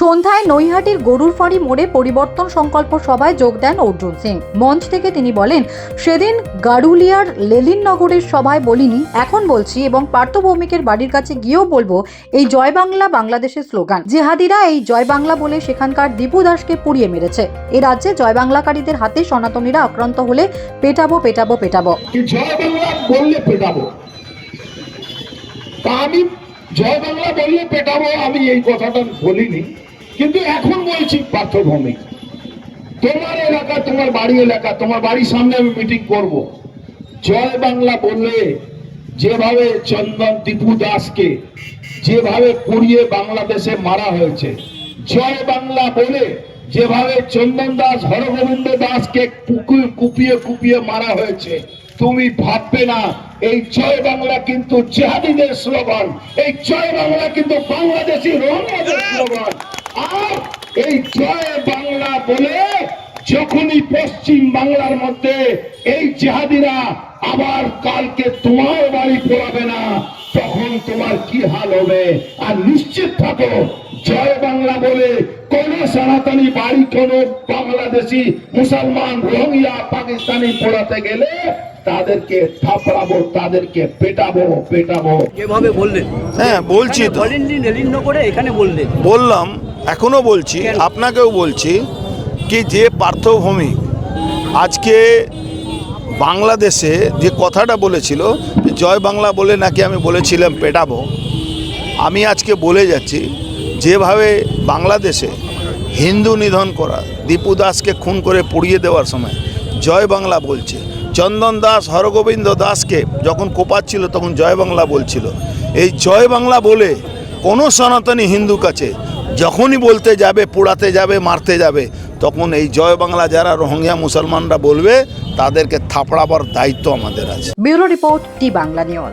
সন্ধ্যায় নৈহাটির গরুর ফাঁড়ি মোড়ে পরিবর্তন সংকল্প সভায় যোগ দেন অর্জুন সিং। মঞ্চ থেকে তিনি বলেন, সেদিন গাড়ুলিয়ার লেলিন নগরের সভায় বলিনি, এখন বলছি এবং পার্থ ভৌমিকের বাড়ির কাছে গিয়েও বলব এই জয় বাংলা বাংলাদেশের স্লোগান। জেহাদিরা এই জয় বাংলা বলে সেখানকার দীপু দাসকে পুড়িয়ে মেরেছে। এ রাজ্যে জয় বাংলাকারীদের হাতে সনাতনীরা আক্রান্ত হলে পেটাবো পেটাবো পেটাবো। আমি জয় বাংলা বললে পেটাবো, আমি এই কথাটা বলিনি। কিন্তু এখন বলছি পার্থভৌমিক। তোমার এলাকা, তোমার বাড়ি এলাকা, তোমার বাড়ির সামনে আমি মিটিং করব। জয় বাংলা বললে যেভাবে চন্দন দীপু দাসকে, যেভাবে পুড়িয়ে বাংলাদেশে মারা হয়েছে, জয় বাংলা বলে যেভাবে চন্দন দাস, হরগোবিন্দ দাসকে কুপিয়ে কুপিয়ে মারা হয়েছে, তুমি ভাববে না, এই জয় বাংলা কিন্তু জেহাদিদের স্লোগান, এই জয় বাংলা কিন্তু বাংলাদেশি রোহিঙ্গাদের এই জয় বাংলা বলে যখনই পশ্চিম বাংলার মধ্যে এই জেহাদিরা আবার কালকে তোমার বাড়ি পড়াবে না তখন তোমার কি হাল হবে? আর নিশ্চিত থাকো জয় বাংলা বলে কোন সনাতনী বাড়ি কোন বাংলাদেশি মুসলমান রোহিঙ্গা পাকিস্তানি পড়াতে গেলে তাদেরকে থাপড়াবো তাদেরকে পেটাবো পেটাবো। যেভাবে বললেন। হ্যাঁ বলছি তো। নীলিনগরে এখানে বললেন। বললাম এখনও বলছি আপনাকেও বলছি কি যে পার্থভূমি আজকে বাংলাদেশে যে কথাটা বলেছিল জয় বাংলা বলে নাকি আমি বলেছিলাম পেটাবো আমি আজকে বলে যাচ্ছি যেভাবে বাংলাদেশে হিন্দু নিধন করা দীপু দাসকে খুন করে পুড়িয়ে দেওয়ার সময় জয় বাংলা বলছে চন্দন দাস হরগোবিন্দ দাসকে যখন কোপাচ্ছিল তখন জয় বাংলা বলছিল এই জয় বাংলা বলে কোনো সনাতনী হিন্দু কাছে যখনই বলতে যাবে, পোড়াতে যাবে, মারতে যাবে, তখন এই জয় বাংলা যারা রোহিঙ্গা মুসলমানরা বলবে, তাদেরকে থাপড়াবার দায়িত্ব আমাদের আছে। ব্যুরো রিপোর্ট টি বাংলা নিউজ।